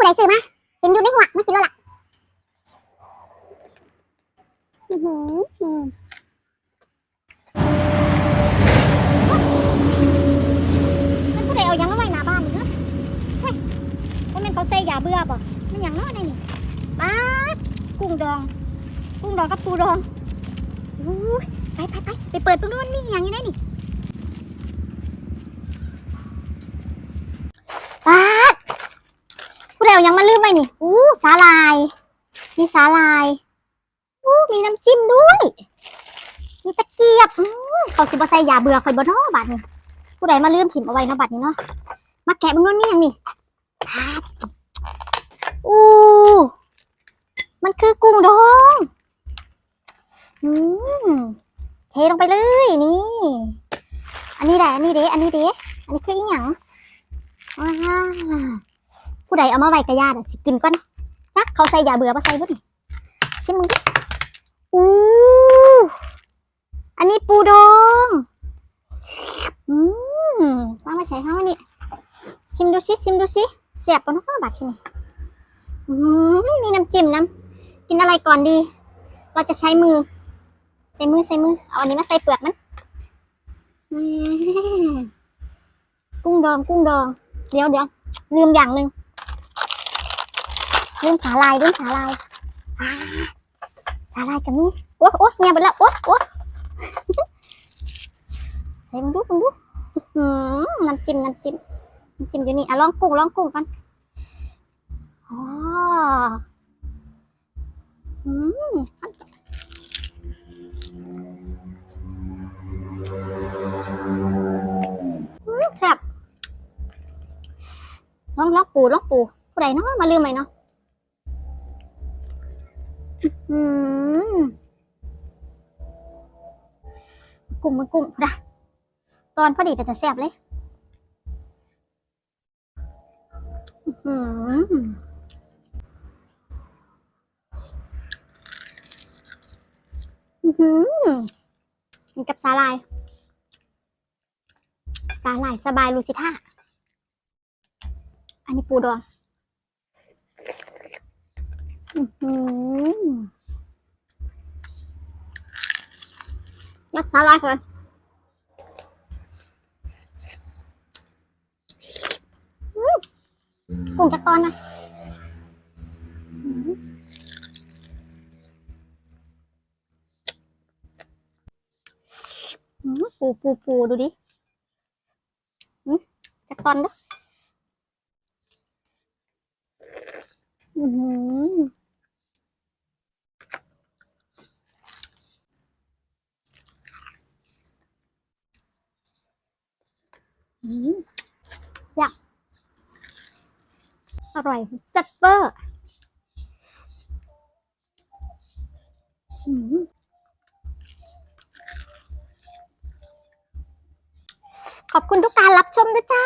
ผู้ใดซื้อมาเห็นอยู่ในหัวมากินแล้วล่ะอือหือมันผู้ใดเอายังมาไว้หน้าบ้านเนอะเฮ้ยว่ามันเขาใส่ยาเบื่อป่ะมันหยังน้อยในนี่ป๊าดกุ้งดอง กุ้งดองกับปูดองอู้ไปไปไปไปเปิดตรงนู้นมีหยังอยู่ในนี่ายังมาลืมไว้นี่อู้สาลาย มีสาลายอู้มีน้ำจิ้มด้วย มีตะเกียบอือเขาสิบ่ใส่ยาเบื่อคอยบ่เนาะบัดนี้ผู้ใดมาลืมถิ่มเอาไว้นะบัดนี้เนาะมาแกะเบิ่งนู่นนี่ยังนี่อู้มันคือกุ้งดองอืมเทลงไปเลยนี่ อันนี้แหละอันนี้เด้อันนี้เด้อันนี้คืออีหยังว้า ผู้ใดเอามาไว้กระยาดอะสิกินก่อนจักเขาใส่ยาเบื่อมาใส่บ่ดิชิมมึงดิอู้อันนี้ปูดองอืมวางมาใส่ข้างนี่ชิมดูสิชิมดูสิเสียบปะเน้องบาดที่นี่อืมมีน้ำจิ้มน้ำกินอะไรก่อนดี เราจะใช้มือ ใส่มือใส่มือเอาอันนี้มาใส่เปลือกมันกุ้งดองกุ้งดองเดี๋ยวเดี๋ยวลืมอย่างหนึ่ง ลืมสาลายลืมสาลายสาลายกับนี่โอ้โอ้เงียบไปแล้วโอ้โอ้ใส่มึงดูมึงดูน้ำจิ้มน้ำจิ้มน้ำจิ้มอยู่นี่อะลองกุ้งลองกุ้งกันอ๋ออืมแซ่บลองลองปูลองปูผู้ใดเนาะมาลืมไหมเนาะ กุ้งมันกุ้งนะตอนพอดีเป็นแต่แซ่บเลยอือหืออือหือมันกับสาลาย สาลายสบายลูจิท่า อันนี้ปูดองอื้อหือ ยัดสาลายก่อนกุ้งตะกอนนะปูปูปูดูดิอื้อตะกอนด้ออือหืออืม อยากอร่อยจัดเปอร์ขอบคุณทุกการรับชมด้วยจ้า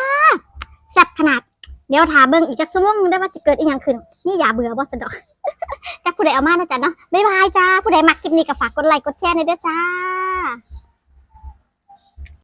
แซ่บขนาด เดี๋ยวถาเบิ่งอีกจักชั่วโมงหนึ่งได้ว่าจะเกิดอีกอย่างขึ้น นี่อย่าเบื่อบ่สะดอกจักผู้ใดเอามาเนาะจ้ะเนาะบ๊ายบายจ้า ผู้ใดมักคลิปนี้ก็ฝากกดไลค์กดแชร์ในด้อจ้า